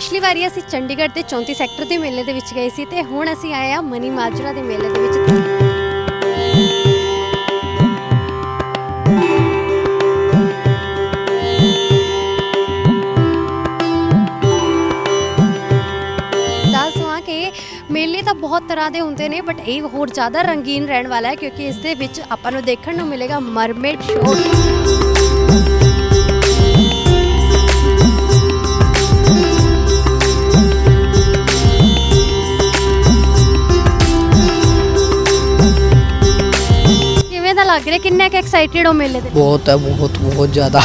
ਪਿਛਲੀ ਵਾਰੀ ਅਸੀਂ ਚੰਡੀਗੜ੍ਹ ਦੇ 34 ਸੈਕਟਰ ਦੇ ਮੇਲੇ ਦੇ ਵਿੱਚ ਗਏ ਸੀ ਤੇ ਹੁਣ ਅਸੀਂ ਆਏ ਆ ਮਨੀ ਮਾਜਰਾ ਦੇ ਮੇਲੇ ਦੇ ਵਿੱਚ। ਕਿ ਮੇਲੇ ਤਾਂ ਬਹੁਤ ਤਰ੍ਹਾਂ ਦੇ ਹੁੰਦੇ ਨੇ ਬਟ ਇਹ ਹੋਰ ਜ਼ਿਆਦਾ ਰੰਗੀਨ ਰਹਿਣ ਵਾਲਾ ਹੈ ਕਿਉਂਕਿ ਇਸ ਦੇ ਵਿੱਚ ਆਪਾਂ ਨੂੰ ਦੇਖਣ ਨੂੰ ਮਿਲੇਗਾ ਮਰਮੇਡ ਸ਼ੋਅ। ਲੱਗ ਰਿਹਾ ਕਿੰਨਾ ਕਿ ਐਕਸਾਈਟਿਡ ਹੋ ਮੇਲੇ ਦੇ ਬਹੁਤ ਹੈ ਬਹੁਤ ਬਹੁਤ ਜ਼ਿਆਦਾ।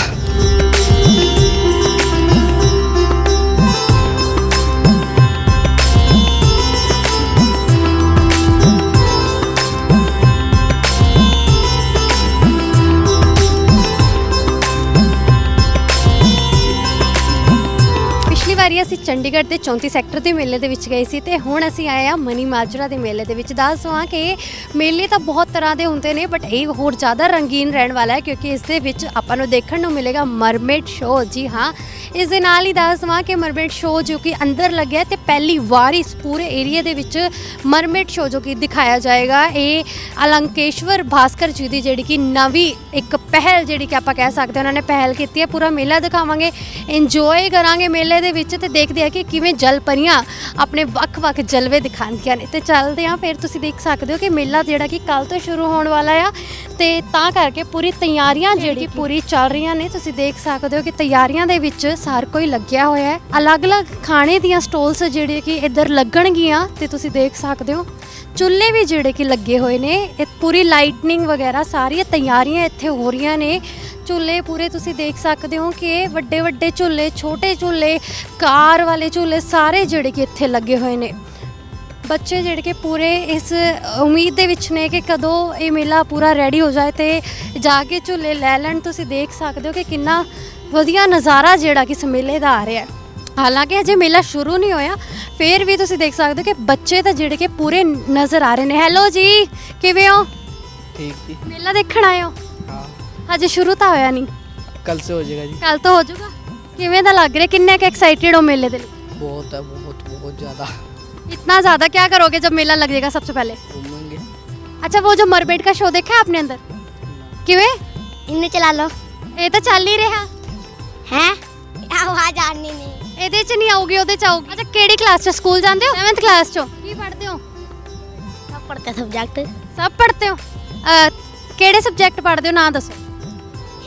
ਪਿਛਲੀ ਵਾਰੀ ਅਸੀਂ ਚੰਡੀਗੜ੍ਹ ਦੇ 34 ਸੈਕਟਰ ਦੇ ਮੇਲੇ ਦੇ ਵਿੱਚ ਗਏ ਸੀ ਤੇ ਹੁਣ ਅਸੀਂ ਆਏ ਆ ਮਨੀ ਮਾਜਰਾ ਦੇ ਮੇਲੇ ਦੇ ਵਿੱਚ। ਦੱਸ ਦੱਸਵਾਂ ਕਿ ਮੇਲੇ ਤਾਂ ਬਹੁਤ ਤਰ੍ਹਾਂ ਦੇ ਹੁੰਦੇ ਨੇ ਬਟ ਇਹ ਹੋਰ ਜ਼ਿਆਦਾ ਰੰਗੀਨ ਰਹਿਣ ਵਾਲਾ ਹੈ ਕਿਉਂਕਿ ਇਸ ਦੇ ਵਿੱਚ ਆਪਾਂ ਨੂੰ ਦੇਖਣ ਨੂੰ ਮਿਲੇਗਾ ਮਰਮੇਡ ਸ਼ੋਅ। ਜੀ ਹਾਂ, ਇਸ ਦੇ ਨਾਲ ਹੀ ਦੱਸ ਦੱਸਵਾਂ ਕਿ ਮਰਮੇਡ ਸ਼ੋਅ ਜੋ ਕਿ ਅੰਦਰ ਲੱਗਿਆ ਤੇ ਪਹਿਲੀ ਵਾਰ ਇਸ ਪੂਰੇ ਏਰੀਆ ਦੇ ਵਿੱਚ ਮਰਮੇਡ ਸ਼ੋਅ ਜੋ ਕਿ ਦਿਖਾਇਆ ਜਾਏਗਾ, ਇਹ ਅਲੰਕੇਸ਼ਵਰ ਭਾਸਕਰ ਜੀ ਦੀ ਜਿਹੜੀ ਕਿ ਨਵੀਂ ਇੱਕ ਪਹਿਲ ਜਿਹੜੀ ਕਿ ਆਪਾਂ ਕਹਿ ਸਕਦੇ ਹਾਂ, ਉਹਨਾਂ ਨੇ ਪਹਿਲ ਕੀਤੀ ਹੈ। ਪੂਰਾ ਮੇਲਾ ਦਿਖਾਵਾਂਗੇ ਇੰਜੋਏ ਕਰਾਂਗੇ ਮੇਲੇ ਦੇ ਵਿੱਚ। ਤੇ ਦੇਖਦੇ ਆ ਕਿ ਕਿਵੇਂ ਜਲ ਪਰੀਆਂ ਆਪਣੇ ਵੱਖ-ਵੱਖ ਜਲਵੇ ਦਿਖਾਉਂਦੀਆਂ ਨੇ। ਤੇ ਚੱਲਦੇ ਆ ਫਿਰ ਤੁਸੀਂ ਦੇਖ ਸਕਦੇ ਹੋ ਕਿ ਮੇਲਾ ਜਿਹੜਾ ਕਿ ਕੱਲ ਤੋਂ ਸ਼ੁਰੂ ਹੋਣ ਵਾਲਾ ਆ। ਤੇ ਤਾਂ ਕਰਕੇ ਪੂਰੀ ਤਿਆਰੀਆਂ ਜਿਹੜੀ ਪੂਰੀ ਚੱਲ ਰਹੀਆਂ ਨੇ। ਤੁਸੀਂ ਦੇਖ ਸਕਦੇ ਹੋ ਕਿ ਤਿਆਰੀਆਂ ਦੇ ਵਿੱਚ ਸਾਰ ਕੋਈ ਲੱਗਿਆ ਹੋਇਆ ਹੈ। ਅਲੱਗ-ਅਲੱਗ ਖਾਣੇ ਦੀਆਂ ਸਟਾਲਸ ਜਿਹੜੇ ਕਿ ਇੱਧਰ ਲੱਗਣਗੀਆਂ ਤੇ ਤੁਸੀਂ ਦੇਖ ਸਕਦੇ ਹੋ। ਚੁੱਲ੍ਹੇ ਵੀ ਜਿਹੜੇ ਕਿ ਲੱਗੇ ਹੋਏ ਨੇ। ਇਹ ਪੂਰੀ ਲਾਈਟਨਿੰਗ ਵਗੈਰਾ ਸਾਰੀਆਂ ਤਿਆਰੀਆਂ ਇੱਥੇ ਹੋ ਰਹੀਆਂ ਨੇ। ਝੂਲੇ ਪੂਰੇ ਤੁਸੀਂ ਦੇਖ ਸਕਦੇ ਹੋ ਕਿ ਵੱਡੇ ਵੱਡੇ ਝੂਲੇ ਛੋਟੇ ਝੂਲੇ ਕਾਰ ਵਾਲੇ ਝੂਲੇ ਸਾਰੇ ਜਿਹੜੇ ਕਿ ਇੱਥੇ ਲੱਗੇ ਹੋਏ ਨੇ। ਬੱਚੇ ਜਿਹੜੇ ਕਿ ਪੂਰੇ ਇਸ ਉਮੀਦ ਦੇ ਵਿੱਚ ਨੇ ਕਿ ਕਦੋਂ ਇਹ ਮੇਲਾ ਪੂਰਾ ਰੈਡੀ ਹੋ ਜਾਏ ਤੇ ਜਾ ਕੇ ਝੂਲੇ ਲੈ ਲੈਣ। ਤੁਸੀਂ ਦੇਖ ਸਕਦੇ ਹੋ ਕਿ ਕਿੰਨਾ ਵਧੀਆ ਨਜ਼ਾਰਾ ਜਿਹੜਾ ਕਿ ਇਸ ਮੇਲੇ ਦਾ ਆ ਰਿਹਾ ਹੈ। ਹਾਲਾਂਕਿ ਅਜੇ ਮੇਲਾ ਸ਼ੁਰੂ ਨਹੀਂ ਹੋਇਆ ਫੇਰ ਵੀ ਤੁਸੀਂ ਦੇਖ ਸਕਦੇ ਹੋ ਕਿ ਬੱਚੇ ਤਾਂ ਜਿਹੜੇ ਕਿ ਪੂਰੇ ਨਜ਼ਰ ਆ ਰਹੇ ਨੇ। ਹੈਲੋ ਜੀ ਕਿਵੇਂ ਹੋ? ਠੀਕ ਜੀ। ਮੇਲਾ ਦੇਖਣ ਆਏ ਹੋ? ਹਜੇ ਸ਼ੁਰੂ ਤਾਂ ਹੋਇਆ ਨਹੀਂ। कल से हो जाएगा जी ਕੱਲ ਤੋਂ ਹੋ ਜਾਊਗਾ। ਕਿਵੇਂ ਦਾ ਲੱਗ ਰਿਹਾ? ਕਿੰਨੇ ਕੁ ਐਕਸਾਈਟਿਡ ਹੋ ਮੇਲੇ ਦੇ ਲਈ? बहुत है बहुत बहुत ज़्यादा इतना ज्यादा क्या करोगे जब मेला लग जाएगा सबसे पहले घूमेंगे अच्छा वो जो मरमेड का शो देखा है आपने अंदर किवे ਇਹਨੂੰ ਚਲਾ ਲਓ। ਇਹ ਤਾਂ ਚੱਲ ਹੀ ਰਿਹਾ। ਹੈ? ਆਵਾਜ਼ ਆਣੀ ਨਹੀਂ। ਇਹਦੇ ਚ ਨਹੀਂ ਆਉਗੀ ਉਹਦੇ ਚ ਆਉਗੀ ਅੱਛਾ ਕਿਹੜੀ ਕਲਾਸ ਚ? ਸਕੂਲ ਜਾਂਦੇ ਹੋ? 7th ਕਲਾਸ ਚ। ਕੀ ਪੜ੍ਹਦੇ ਹੋ? ਸਭ ਪੜ੍ਹਦੇ ਸਬਜੈਕਟ ਸਭ ਪੜ੍ਹਦੇ ਹੋ? ਕਿਹੜੇ ਸਬਜੈਕਟ ਪੜ੍ਹਦੇ ਹੋ? ਨਾਂ ਦੱਸੋ।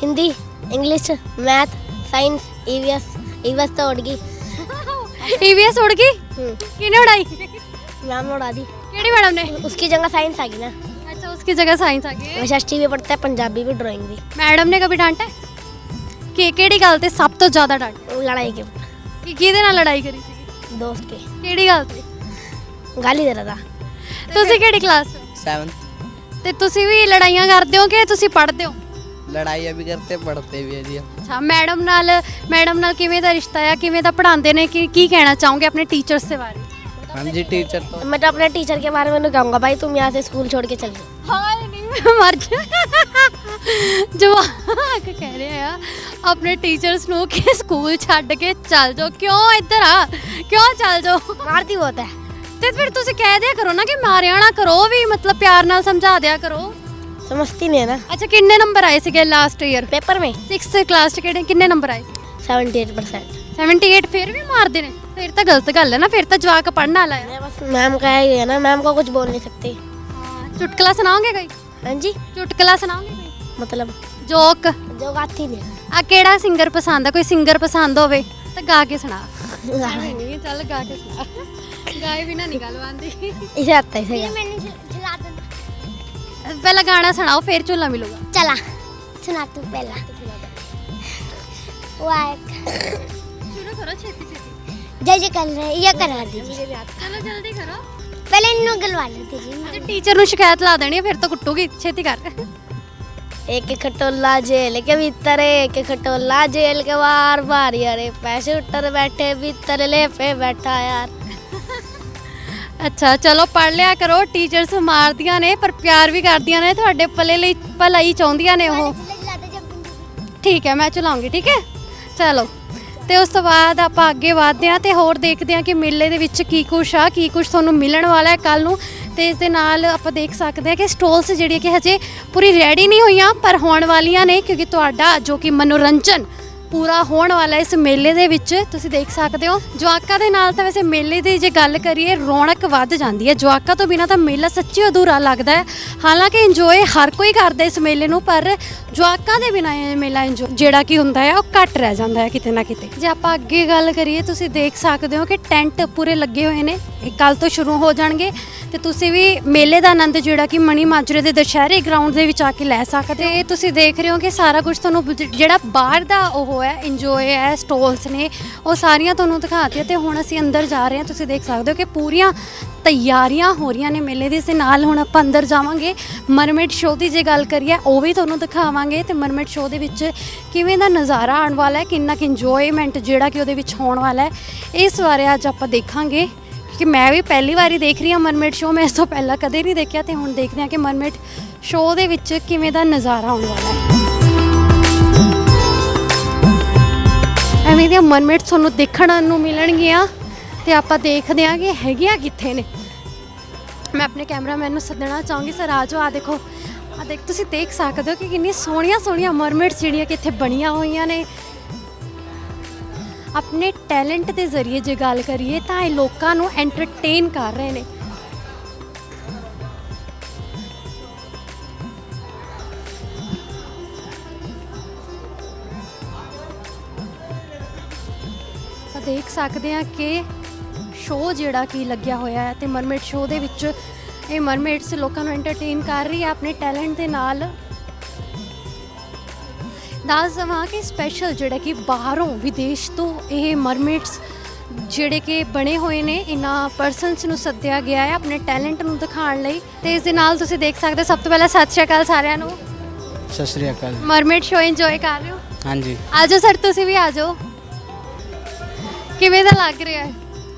Hindi English math science EVS EVS तो उड़ गई ईवीएस उड़ गई किने उड़ाई मैम उड़ा दी केड़ी मैडम ने उसकी जगह साइंस आ गई ना अच्छा उसकी जगह साइंस आ गई षष्ठी भी पढ़ता है पंजाबी भी ड्राइंग भी मैडम ने कभी डांटा के केड़ी गल ते सब तो ज्यादा डांट लड़ाई के कि किदे ਨਾਲ ਲੜਾਈ ਕਰੀ ਸੀ ਦੋਸਤ ਕੇ ਕਿਹੜੀ ਗੱਲ ਤੇ ਗਾਲੀ ਦੇ ਰਦਾ ਤੁਸੀਂ ਕਿਹੜੀ ਕਲਾਸ 7th ਤੇ ਤੁਸੀਂ ਵੀ ਲੜਾਈਆਂ ਕਰਦੇ ਹੋ ਕਿ ਤੁਸੀਂ ਪੜ੍ਹਦੇ ਹੋ लड़ाई भी करते पढ़ते भी है जी हम। ਅੱਛਾ ਮੈਡਮ ਨਾਲ ਮੈਡਮ ਨਾਲ ਕਿਵੇਂ ਦਾ ਰਿਸ਼ਤਾ ਆ ਕਿਵੇਂ ਦਾ ਪੜ੍ਹਾਉਂਦੇ ਨੇ ਕਿ ਕੀ ਕਹਿਣਾ ਚਾਹੋਗੇ ਆਪਣੇ ਟੀਚਰਸ ਦੇ ਬਾਰੇ हाँ जी टीचर तो मैं तो अपने टीचर के बारे में नहीं कहूँगा भाई तुम यहाँ से स्कूल छोड़ के चल जाओ ਹਾਏ ਨਹੀਂ ਮੈਂ ਮਰ ਜਾ ਜਵਾਕ ਕਹਿ ਰਿਹਾ ਆ ਆਪਣੇ ਟੀਚਰਸ ਨੂੰ ਕਿ ਸਕੂਲ ਛੱਡ ਕੇ ਚੱਲ ਜਾਓ ਕਿਉਂ ਇੱਧਰ ਆ ਕਿਉਂ ਚੱਲ ਜਾਓ मारती बहुत है ਤੇ ਫਿਰ ਤੁਸੀਂ ਕਹਿ ਦਿਆ ਕਰੋ ਨਾ ਕਿ ਮਾਰਿਆ ਨਾ ਕਰੋ ਵੀ ਮਤਲਬ ਪਿਆਰ ਨਾਲ ਸਮਝਾ ਦਿਆ ਕਰੋ समझती नहीं है ना ਅੱਛਾ ਕਿੰਨੇ ਨੰਬਰ ਆਏ ਸੀਗੇ ਲਾਸਟ ਈਅਰ पेपर में 6th ਕਲਾਸ ਚ ਕਿਹੜੇ ਕਿੰਨੇ ਨੰਬਰ ਆਏ सेवेंटी एट परसेंट 78 ਫਿਰ ਵੀ ਮਾਰਦੇ ਨੇ ਫਿਰ ਤਾਂ ਗਲਤ ਗੱਲ ਹੈ ਨਾ ਫਿਰ ਤਾਂ ਜਵਾਕ ਪੜਨ ਵਾਲਾ ਹੈ बस मैम का है ये है ना मैम को कुछ बोल नहीं सकते ਚੁਟਕਲਾ ਸੁਣਾਓਗੇ ਕੋਈ हाँ जी ਚੁਟਕਲਾ ਸੁਣਾਓਗੇ ਕੋਈ मतलब ਜੋਕ जो आती नहीं ਆ ਕਿਹੜਾ ਸਿੰਗਰ ਪਸੰਦ ਆ ਕੋਈ ਸਿੰਗਰ ਪਸੰਦ ਹੋਵੇ ਤਾਂ ਗਾ ਕੇ ਸੁਣਾ है ਨਹੀਂ ਚੱਲ ਗਾ ਕੇ ਸੁਣਾ ਗਾਏ ਬਿਨਾ ਨਹੀਂ ਗੱਲ ਬੰਦੀ इसे आता है इसे गा। ਪਹਿਲਾਂ ਗਾਣਾ ਸੁਣਾਓ ਫਿਰ ਝੂਲਾ ਮਿਲੂਗਾ चला सुना तू पहला वो आए ਸ਼ੁਰੂ ਕਰੋ ਛੇਤੀ ਛੇਤੀ जय जय कर रहे ये करवा दीजिए ਚਲੋ ਜਲਦੀ ਕਰੋ पहले इन्हों गलवा लेते जी ਤੇ ਟੀਚਰ ਨੂੰ ਸ਼ਿਕਾਇਤ ਲਾ ਦੇਣੀ ਹੈ, ਫਿਰ ਤਾਂ ਕੁੱਟੂਗੀ ਛੇਤੀ ਕਰ एक खटोला जेल के भीतर एक खटोला जेल के बाहर बाहर अरे पैसे उतर बैठे भीतर ले पे बैठा यार ਅੱਛਾ ਚਲੋ ਪੜ ਲਿਆ ਕਰੋ। ਟੀਚਰਸ ਮਾਰਦੀਆਂ ਨੇ ਪਰ ਪਿਆਰ ਵੀ ਕਰਦੀਆਂ ਨੇ। ਤੁਹਾਡੇ ਭਲੇ ਲਈ ਭਲਾਈ ਚਾਹੁੰਦੀਆਂ ਨੇ ਉਹ। ਠੀਕ ਹੈ ਮੈਂ ਚਲਾਉਂਗੀ ਠੀਕ ਹੈ? ਚਲੋ। ਤੇ ਉਸ ਤੋਂ ਬਾਅਦ ਆਪਾਂ ਅੱਗੇ ਵਧਦੇ ਹਾਂ ਤੇ ਹੋਰ ਦੇਖਦੇ ਹਾਂ ਕਿ ਮੇਲੇ ਦੇ ਵਿੱਚ ਕੀ ਕੁਛ ਆ ਕੀ ਕੁਛ ਤੁਹਾਨੂੰ ਮਿਲਣ ਵਾਲਾ ਹੈ ਕੱਲ ਨੂੰ। ਤੇ ਇਸ ਦੇ ਨਾਲ ਆਪਾਂ ਦੇਖ ਸਕਦੇ ਹਾਂ ਕਿ ਸਟਾਲਸ ਜਿਹੜੀਆਂ ਕਿ ਹਜੇ ਪੂਰੀ ਰੈਡੀ ਨਹੀਂ ਹੋਈਆਂ ਪਰ ਹੋਣ ਵਾਲੀਆਂ ਨੇ ਕਿਉਂਕਿ ਤੁਹਾਡਾ ਜੋ ਕਿ ਮਨੋਰੰਜਨ ਪੂਰਾ ਹੋਣ ਵਾਲਾ ਇਸ ਮੇਲੇ ਦੇ ਵਿੱਚ, ਤੁਸੀਂ ਦੇਖ ਸਕਦੇ ਹੋ। ਜਵਾਕਾਂ ਦੇ ਨਾਲ ਤਾਂ ਵੈਸੇ ਮੇਲੇ ਦੀ ਜੇ ਗੱਲ ਕਰੀਏ, ਰੌਣਕ ਵੱਧ ਜਾਂਦੀ ਹੈ। ਜਵਾਕਾਂ ਤੋਂ ਬਿਨਾ ਤਾਂ ਮੇਲਾ ਸੱਚੀ ਅਧੂਰਾ ਲੱਗਦਾ ਹੈ। ਹਾਲਾਂਕਿ ਇੰਜੋਏ ਹਰ ਕੋਈ ਕਰਦਾ ਇਸ ਮੇਲੇ ਨੂੰ, ਪਰ ਜਵਾਕਾਂ ਦੇ ਬਿਨਾ ਇਹ ਮੇਲਾ ਇੰਜੋਏ ਜਿਹੜਾ ਕਿ ਹੁੰਦਾ ਹੈ, ਉਹ ਘੱਟ ਰਹਿ ਜਾਂਦਾ ਹੈ ਕਿਤੇ ਨਾ ਕਿਤੇ। ਜੇ ਆਪਾਂ ਅੱਗੇ ਗੱਲ ਕਰੀਏ, ਤੁਸੀਂ ਦੇਖ ਸਕਦੇ ਹੋ ਕਿ ਟੈਂਟ ਪੂਰੇ ਲੱਗੇ ਹੋਏ ਨੇ। ਇਹ ਕੱਲ ਤੋਂ ਸ਼ੁਰੂ ਹੋ ਜਾਣਗੇ। ਤੇ ਤੁਸੀਂ ਵੀ ਮੇਲੇ ਦਾ ਆਨੰਦ ਜਿਹੜਾ ਕਿ ਮਣੀ ਮਾਜਰੇ ਦੇ ਦੁਸ਼ਹਿਰੇ ਗਰਾਊਂਡ ਦੇ ਵਿੱਚ ਆ ਕੇ ਲੈ ਸਕਦੇ ਹੋ। ਇਹ ਤੁਸੀਂ ਦੇਖ ਰਹੇ ਹੋ ਕਿ ਸਾਰਾ ਕੁਝ ਤੁਹਾਨੂੰ ਬ- ਜਿਹੜਾ ਬਾਹਰ ਦਾ ਉਹ ਹੈ ਇੰਜੋਏ ਹੈ ਸਟਾਲਸ ਨੇ, ਉਹ ਸਾਰੀਆਂ ਤੁਹਾਨੂੰ ਦਿਖਾਤੀਆਂ ਤੇ ਹੁਣ ਅਸੀਂ ਅੰਦਰ ਜਾ ਰਹੇ ਹਾਂ। ਤੁਸੀਂ ਦੇਖ ਸਕਦੇ ਹੋ ਕਿ ਪੂਰੀਆਂ ਤਿਆਰੀਆਂ ਹੋ ਰਹੀਆਂ ਨੇ ਮੇਲੇ ਦੀ। ਇਸ ਦੇ ਨਾਲ ਹੁਣ ਆਪਾਂ ਅੰਦਰ ਜਾਵਾਂਗੇ। ਮਰਮੇਡ ਸ਼ੋਅ ਦੀ ਜੇ ਗੱਲ ਕਰੀਏ, ਉਹ ਵੀ ਤੁਹਾਨੂੰ ਦਿਖਾਵਾਂਗੇ ਤੇ ਮਰਮੇਡ ਸ਼ੋਅ ਦੇ ਵਿੱਚ ਕਿਵੇਂ ਦਾ ਨਜ਼ਾਰਾ ਆਉਣ ਵਾਲਾ ਹੈ, ਕਿੰਨਾ ਕਿ ਇੰਜੋਏਮੈਂਟ ਜਿਹੜਾ ਕਿ ਉਹਦੇ ਵਿੱਚ ਹੋਣ ਵਾਲਾ ਹੈ, ਇਸ ਬਾਰੇ ਅੱਜ ਆਪਾਂ ਦੇਖਾਂਗੇ। ਕਿ ਮੈਂ ਵੀ ਪਹਿਲੀ ਵਾਰੀ ਦੇਖ ਰਹੀ ਹਾਂ ਮਰਮੇਡ ਸ਼ੋਅ ਮੈਂ ਇਸ ਤੋਂ ਪਹਿਲਾਂ ਕਦੇ ਨਹੀਂ ਦੇਖਿਆ ਤੇ ਹੁਣ ਦੇਖਦੇ ਹਾਂ ਕਿ ਮਰਮੇਡ ਸ਼ੋਅ ਦੇ ਵਿੱਚ ਕਿਵੇਂ ਦਾ ਨਜ਼ਾਰਾ ਆਉਣ ਵਾਲਾ ਹੈ। ਐਵੇਂ ਦੀਆਂ ਮਰਮੇਡ ਤੁਹਾਨੂੰ ਦੇਖਣ ਨੂੰ ਮਿਲਣਗੀਆਂ ਤੇ ਆਪਾਂ ਦੇਖਦੇ ਹਾਂ ਕਿ ਹੈਗੀਆਂ ਕਿੱਥੇ ਨੇ। ਮੈਂ ਆਪਣੇ ਕੈਮਰਾਮੈਨ ਨੂੰ ਸੱਦਣਾ ਚਾਹੂੰਗੀ, ਸਰ, ਆ ਜਾਓ, ਆ ਦੇਖੋ। ਆ ਦੇਖ, ਤੁਸੀਂ ਦੇਖ ਸਕਦੇ ਹੋ ਕਿ ਕਿੰਨੀ ਸੋਹਣੀਆਂ ਸੋਹਣੀਆਂ ਮਰਮੇਡਸ ਜਿਹੜੀਆਂ ਕਿ ਇੱਥੇ ਬਣੀਆਂ ਹੋਈਆਂ ਨੇ। ਆਪਣੇ ਟੈਲੈਂਟ ਦੇ ਜ਼ਰੀਏ ਜੇ ਗੱਲ ਕਰੀਏ ਤਾਂ ਇਹ ਲੋਕਾਂ ਨੂੰ ਐਂਟਰਟੇਨ ਕਰ ਰਹੇ ਨੇ। ਤਾਂ ਦੇਖ ਸਕਦੇ ਆ ਕਿ ਸ਼ੋਅ ਜਿਹੜਾ ਕੀ ਲੱਗਿਆ ਹੋਇਆ ਹੈ ਤੇ ਮਰਮੇਡ ਸ਼ੋਅ ਦੇ ਵਿੱਚ ਇਹ ਮਰਮੇਡਸ ਲੋਕਾਂ ਨੂੰ ਐਂਟਰਟੇਨ ਕਰ ਰਹੀ ਹੈ, ਆਪਣੇ ਟੈਲੈਂਟ ਦੇ ਨਾਲ। ਦੱਸ ਦਵਾਂ ਕਿ ਸਪੈਸ਼ਲ ਜਿਹੜਾ ਕਿ ਬਾਹਰੋਂ ਵਿਦੇਸ਼ ਤੋਂ ਇਹ ਮਰਮੇਟਸ ਜਿਹੜੇ ਕਿ ਬਣੇ ਹੋਏ ਨੇ ਇਹਨਾਂ ਪਰਸਨਸ ਨੂੰ ਸੱਦਿਆ ਗਿਆ ਹੈ ਆਪਣੇ ਟੈਲੈਂਟ ਨੂੰ ਦਿਖਾਉਣ ਲਈ ਤੇ ਇਸ ਦੇ ਨਾਲ ਤੁਸੀਂ ਦੇਖ ਸਕਦੇ ਸਭ ਤੋਂ ਪਹਿਲਾਂ ਸਤਿ ਸ਼੍ਰੀ ਅਕਾਲ ਸਾਰਿਆਂ ਨੂੰ। ਸਤਿ ਸ਼੍ਰੀ ਅਕਾਲ। ਮਰਮੇਟ ਸ਼ੋ ਇੰਜੋਏ ਕਰ ਰਹੇ ਹੋ? ਹਾਂਜੀ। ਆਜੋ ਸਰ ਤੁਸੀਂ ਵੀ ਆਜੋ। ਕਿਵੇਂ ਦਾ ਲੱਗ ਰਿਹਾ ਹੈ?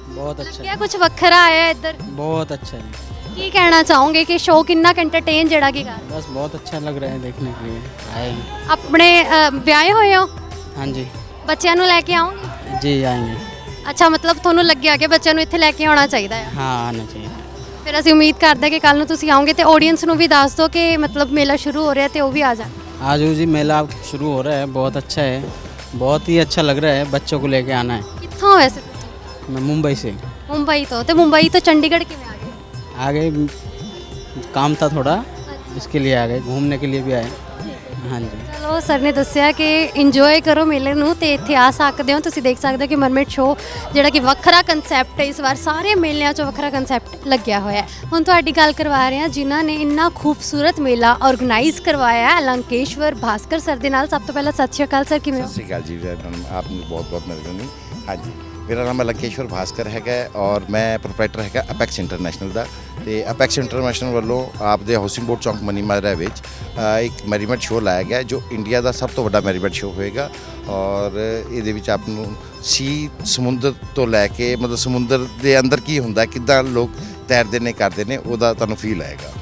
ਬਹੁਤ ਅੱਛਾ। ਲੱਗਿਆ ਕੁਝ ਵੱਖਰਾ ਆਇਆ ਇੱਧਰ? ਬਹੁਤ ਅੱਛਾ ਜੀ। ਕੀ ਕਹਿਣਾ ਚਾਹੋਗੇ ਕਿ ਸ਼ੋਅ ਕਿੰਨਾ ਐਂਟਰਟੇਨ ਜਿਹੜਾ ਕਿ ਕਰ बस बहुत अच्छा लग रहा है देखने के ਆਪਣੇ ਵਿਆਹੇ ਹੋਏ ਹੋ? हाँ ਬੱਚਿਆਂ ਨੂੰ ਲੈ ਕੇ ਆਉਂਗੇ जी आएंगे ਅੱਛਾ ਮਤਲਬ ਤੁਹਾਨੂੰ ਲੱਗਿਆ ਕਿ ਬੱਚਿਆਂ ਨੂੰ ਇੱਥੇ ਲੈ ਕੇ ਆਉਣਾ ਚਾਹੀਦਾ ਹੈ? हाँ आना चाहिए ਫਿਰ ਅਸੀਂ ਉਮੀਦ ਕਰਦੇ ਹਾਂ ਕਿ ਕੱਲ ਨੂੰ ਤੁਸੀਂ ਆਓਗੇ ਤੇ ਆਡੀਅנס ਨੂੰ ਵੀ ਦੱਸ ਦਿਓ ਕਿ ਮਤਲਬ ਮੇਲਾ ਸ਼ੁਰੂ ਹੋ ਰਿਹਾ ਤੇ ਉਹ ਵੀ ਆ ਜਾਣ। आज वो जी मेला शुरू हो रहा है बहुत अच्छा है बहुत ही अच्छा लग रहा है बच्चों को लेके आना है ਕਿੱਥੋਂ ਹੋ ਵੈਸੇ? ਤੁਸੀਂ? मैं मुंबई से ਤੋਂ। ਤੇ ਮੁੰਬਈ ਤੋਂ ਚੰਡੀਗੜ੍ਹ ਕਿਵੇਂ? आ गए काम था थोड़ा इसके लिए आ गए घूमने के लिए भी आए हाँ जी ਚਲੋ ਸਰ ਨੇ ਦੱਸਿਆ ਕਿ ਇੰਜੋਏ ਕਰੋ ਮੇਲੇ ਨੂੰ ਤੇ ਇੱਥੇ ਆ ਸਕਦੇ ਹੋ ਤੁਸੀਂ ਦੇਖ ਸਕਦੇ ਹੋ ਕਿ ਮਰਮੇਡ ਸ਼ੋਅ ਜਿਹੜਾ ਕਿ ਵੱਖਰਾ ਕਨਸੈਪਟ ਹੈ ਇਸ ਵਾਰ ਸਾਰੇ ਮੇਲਿਆਂ 'ਚ ਵੱਖਰਾ ਕਨਸੈਪਟ ਲੱਗਿਆ ਹੋਇਆ ਹੈ ਹੁਣ ਤੁਹਾਡੀ ਗੱਲ ਕਰਵਾ ਰਹੇ ਹਾਂ ਜਿਨ੍ਹਾਂ ਨੇ ਇੰਨਾ ਖੂਬਸੂਰਤ ਮੇਲਾ ਆਰਗੇਨਾਈਜ਼ ਕਰਵਾਇਆ ਹੈ ਲੰਕੇਸ਼ਵਰ ਭਾਸਕਰ ਸਰ ਦੇ ਨਾਲ ਸਭ ਤੋਂ ਪਹਿਲਾਂ ਸਤਿ ਸ਼੍ਰੀ ਅਕਾਲ ਸਰ ਕਿਵੇਂ ਹੋ ਸਤਿ ਸ਼੍ਰੀ ਅਕਾਲ ਜੀ ਮੈਡਮ ਆਪ ਨੂੰ ਬਹੁਤ ਬਹੁਤ ਮਿਹਰਬਾਨੀ ਹਾਂਜੀ ਮੇਰਾ ਨਾਮ ਹੈ ਭਾਸਕਰ ਹੈਗਾ ਔਰ ਮੈਂ ਪ੍ਰੋਪਰਾਈਟਰ ਹੈਗਾ ਅਪੈਕਸ ਇੰਟਰਨੈਸ਼ਨਲ ਦਾ ਤੇ ਅਪੈਕਸ ਇੰਟਰਨੈਸ਼ਨਲ ਵੱਲੋਂ ਆਪ ਦੇ ਹਾਊਸਿੰਗ ਬੋਰਡ ਚੌਂਕ ਮਨੀ ਮਾਜਰਾ ਵਿੱਚ ਇੱਕ ਮੈਰੀਮੈਟ ਸ਼ੋਅ ਲਾਇਆ ਗਿਆ ਜੋ ਇੰਡੀਆ ਦਾ ਸਭ ਤੋਂ ਵੱਡਾ ਮੈਰੀਮੈਟ ਸ਼ੋਅ ਹੋਏਗਾ ਔਰ ਇਹਦੇ ਵਿੱਚ ਆਪ ਨੂੰ ਸੀ ਸਮੁੰਦਰ ਤੋਂ ਲੈ ਕੇ ਮਤਲਬ ਸਮੁੰਦਰ ਦੇ ਅੰਦਰ ਕੀ ਹੁੰਦਾ, ਕਿੱਦਾਂ ਲੋਕ ਤੈਰਦੇ ਨੇ, ਕਰਦੇ ਨੇ, ਉਹਦਾ ਤੁਹਾਨੂੰ ਫੀਲ ਆਏਗਾ।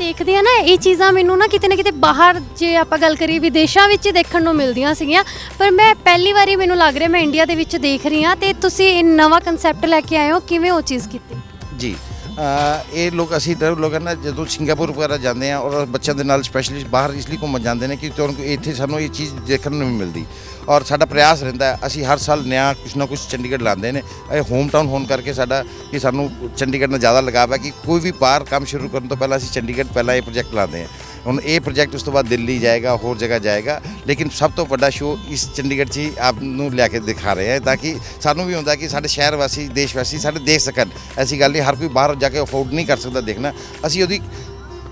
ਦੇਖਦੇ ਆ ਨਾ ਇਹ ਚੀਜ਼ਾਂ ਮੈਨੂੰ ਨਾ ਕਿਤੇ ਨਾ ਕਿਤੇ ਬਾਹਰ ਜੇ ਆਪਾਂ ਗੱਲ ਕਰੀਏ ਵਿਦੇਸ਼ਾਂ ਵਿੱਚ ਦੇਖਣ ਨੂੰ ਮਿਲਦੀਆਂ ਸੀਗੀਆਂ। ਪਰ ਮੈਂ ਪਹਿਲੀ ਵਾਰੀ ਮੈਨੂੰ ਲੱਗ ਰਿਹਾ ਮੈਂ ਇੰਡੀਆ ਦੇ ਵਿੱਚ ਦੇਖ ਰਹੀ ਹਾਂ ਤੇ ਤੁਸੀਂ ਇਹ ਨਵਾਂ ਕਨਸੈਪਟ ਲੈ ਕੇ ਆਏ ਹੋ ਕਿਵੇਂ ਉਹ ਚੀਜ਼ ਕੀਤੀ? ਜੀ ਅ, ਇਹ ਲੋਕ ਅਸੀਂ ਦਰ ਲੋਕ ਨਾ ਜਦੋਂ ਸਿੰਗਾਪੁਰ ਵਗੈਰਾ ਜਾਂਦੇ ਆ ਔਰ ਬੱਚਿਆਂ ਦੇ ਨਾਲ ਸਪੈਸ਼ਲੀ ਬਾਹਰ ਇਸ ਲਈ ਘੁੰਮਣ ਜਾਂਦੇ ਨੇ ਕਿ ਤੁਹਾਨੂੰ ਇੱਥੇ ਸਾਨੂੰ ਇਹ ਚੀਜ਼ ਦੇਖਣ ਨੂੰ ਨਹੀਂ ਮਿਲਦੀ। ਔਰ ਸਾਡਾ ਪ੍ਰਯਾਸ ਰਹਿੰਦਾ ਅਸੀਂ ਹਰ ਸਾਲ ਨਿਆ ਕੁਛ ਨਾ ਕੁਛ ਚੰਡੀਗੜ੍ਹ ਲਾਉਂਦੇ ਨੇ। ਇਹ ਹੋਮ ਟਾਊਨ ਹੋਣ ਕਰਕੇ ਸਾਡਾ ਕਿ ਸਾਨੂੰ ਚੰਡੀਗੜ੍ਹ ਨਾਲ ਜ਼ਿਆਦਾ ਲਗਾਵ ਹੈ ਕਿ ਕੋਈ ਵੀ ਬਾਹਰ ਕੰਮ ਸ਼ੁਰੂ ਕਰਨ ਤੋਂ ਪਹਿਲਾਂ ਅਸੀਂ ਚੰਡੀਗੜ੍ਹ ਪਹਿਲਾਂ ਇਹ ਪ੍ਰੋਜੈਕਟ ਲਾਉਂਦੇ ਹਾਂ। ਹੁਣ ਇਹ ਪ੍ਰੋਜੈਕਟ ਉਸ ਤੋਂ ਬਾਅਦ ਦਿੱਲੀ ਜਾਏਗਾ, ਹੋਰ ਜਗ੍ਹਾ ਜਾਏਗਾ। ਲੇਕਿਨ ਸਭ ਤੋਂ ਵੱਡਾ ਸ਼ੋਅ ਇਸ ਚੰਡੀਗੜ੍ਹ 'ਚ ਹੀ ਆਪ ਨੂੰ ਲਿਆ ਕੇ ਦਿਖਾ ਰਹੇ ਹਾਂ ਤਾਂ ਕਿ ਸਾਨੂੰ ਵੀ ਹੁੰਦਾ ਕਿ ਸਾਡੇ ਸ਼ਹਿਰ ਵਾਸੀ, ਦੇਸ਼ ਵਾਸੀ ਸਾਡੇ ਦੇਖ ਸਕਣ। ਐਸੀ ਗੱਲ ਨਹੀਂ, ਹਰ ਕੋਈ ਬਾਹਰ ਜਾ ਕੇ ਅਫੋਰਡ ਨਹੀਂ ਕਰ ਸਕਦਾ ਦੇਖਣਾ। ਅਸੀਂ ਉਹਦੀ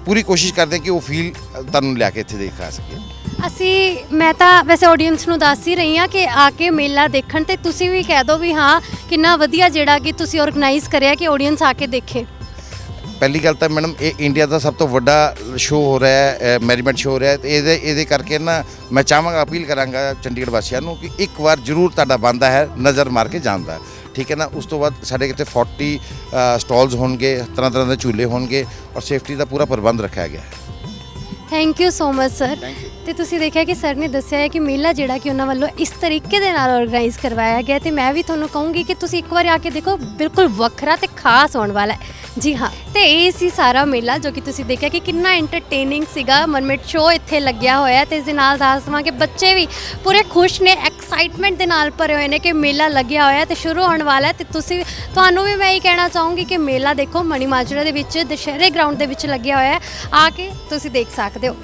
ਪੂਰੀ ਕੋਸ਼ਿਸ਼ ਕਰਦੇ ਕਿ ਉਹ ਫੀਲ ਤੁਹਾਨੂੰ ਲਿਆ ਕੇ ਇੱਥੇ ਦਿਖਾ ਸਕੀਏ। ਅਸੀਂ ਮੈਂ ਤਾਂ ਵੈਸੇ ਆਡੀਅנס ਨੂੰ ਦੱਸ ਹੀ ਰਹੀ ਹਾਂ ਕਿ ਆ ਕੇ ਮੇਲਾ ਦੇਖਣ ਤੇ ਤੁਸੀਂ ਵੀ ਕਹਿ ਦਿਓ ਵੀ ਹਾਂ ਕਿੰਨਾ ਵਧੀਆ ਜਿਹੜਾ ਕਿ ਤੁਸੀਂ ਆਰਗੇਨਾਈਜ਼ ਕਰਿਆ ਕਿ ਆਡੀਅנס ਆ ਕੇ ਦੇਖੇ। ਪਹਿਲੀ ਗੱਲ ਤਾਂ ਮੈਡਮ ਇਹ ਇੰਡੀਆ ਦਾ ਸਭ ਤੋਂ ਵੱਡਾ ਸ਼ੋਅ ਹੋ ਰਿਹਾ ਹੈ ਮੈਰੀਮੈਂਟ ਸ਼ੋਅ ਹੋ ਰਿਹਾ ਹੈ ਇਹਦੇ ਇਹਦੇ ਕਰਕੇ ਨਾ ਮੈਂ ਚਾਹਾਂਗਾ ਅਪੀਲ ਕਰਾਂਗਾ ਚੰਡੀਗੜ੍ਹ ਵਾਸੀਆਂ ਨੂੰ ਕਿ ਇੱਕ ਵਾਰ ਜ਼ਰੂਰ ਤੁਹਾਡਾ ਬੰਦਾ ਹੈ ਨਜ਼ਰ ਮਾਰ ਕੇ ਜਾਂਦਾ ਠੀਕ ਹੈ ਨਾ? ਉਸ ਤੋਂ ਬਾਅਦ ਸਾਡੇ ਕਿਤੇ 40 ਸਟਾਲਸ ਹੋਣਗੇ ਤਰ੍ਹਾਂ ਤਰ੍ਹਾਂ ਦੇ ਝੂਲੇ ਹੋਣਗੇ ਔਰ ਸੇਫਟੀ ਦਾ ਪੂਰਾ ਪ੍ਰਬੰਧ ਰੱਖਿਆ ਗਿਆ ਹੈ। Thank you so much sir ਤੇ ਤੁਸੀਂ ਦੇਖਿਆ ਕਿ ਸਰ ਨੇ ਦੱਸਿਆ ਹੈ ਕਿ ਮੇਲਾ ਜਿਹੜਾ ਕਿ ਉਹਨਾਂ ਵੱਲੋਂ ਇਸ ਤਰੀਕੇ ਦੇ ਨਾਲ ਆਰਗੇਨਾਈਜ਼ ਕਰਵਾਇਆ ਗਿਆ ਤੇ ਮੈਂ ਵੀ ਤੁਹਾਨੂੰ ਕਹੂੰਗੀ ਕਿ ਤੁਸੀਂ ਇੱਕ ਵਾਰ ਆ ਕੇ ਦੇਖੋ, ਬਿਲਕੁਲ ਵੱਖਰਾ ਤੇ ਖਾਸ ਹੋਣ ਵਾਲਾ ਹੈ। ਜੀ ਹਾਂ, ਤੇ ਇਹ ਸੀ ਸਾਰਾ ਮੇਲਾ ਜੋ ਕਿ ਤੁਸੀਂ ਦੇਖਿਆ ਕਿ ਕਿੰਨਾ ਐਂਟਰਟੇਨਿੰਗ ਸੀਗਾ। ਮਨਮਿਟ ਸ਼ੋ ਇੱਥੇ ਲੱਗਿਆ ਹੋਇਆ ਹੈ ਤੇ ਇਸ ਦੇ ਨਾਲ ਦੱਸ ਦੇਵਾਂ ਕਿ ਬੱਚੇ ਵੀ ਪੂਰੇ ਖੁਸ਼ ਨੇ ਐਕਸਾਈਟਮੈਂਟ ਦੇ ਨਾਲ ਭਰੇ ਹੋਏ ਨੇ ਕਿ ਮੇਲਾ ਲੱਗਿਆ ਹੋਇਆ ਹੈ ਤੇ ਸ਼ੁਰੂ ਹੋਣ ਵਾਲਾ ਹੈ ਤੇ ਤੁਸੀਂ, ਤੁਹਾਨੂੰ ਵੀ ਮੈਂ ਇਹ ਕਹਿਣਾ ਚਾਹੂੰਗੀ ਕਿ ਮੇਲਾ ਦੇਖੋ ਮਣੀ ਮਾਜਰਾ ਦੇ ਵਿੱਚ, ਦੁਸ਼ਹਿਰੇ ਗਰਾਊਂਡ ਦੇ ਵਿੱਚ ਲੱਗਿਆ ਹੋਇਆ ਆ ਕੇ ਤੁਸੀਂ ਦੇਖ ਸਕਦੇ ਹੋ।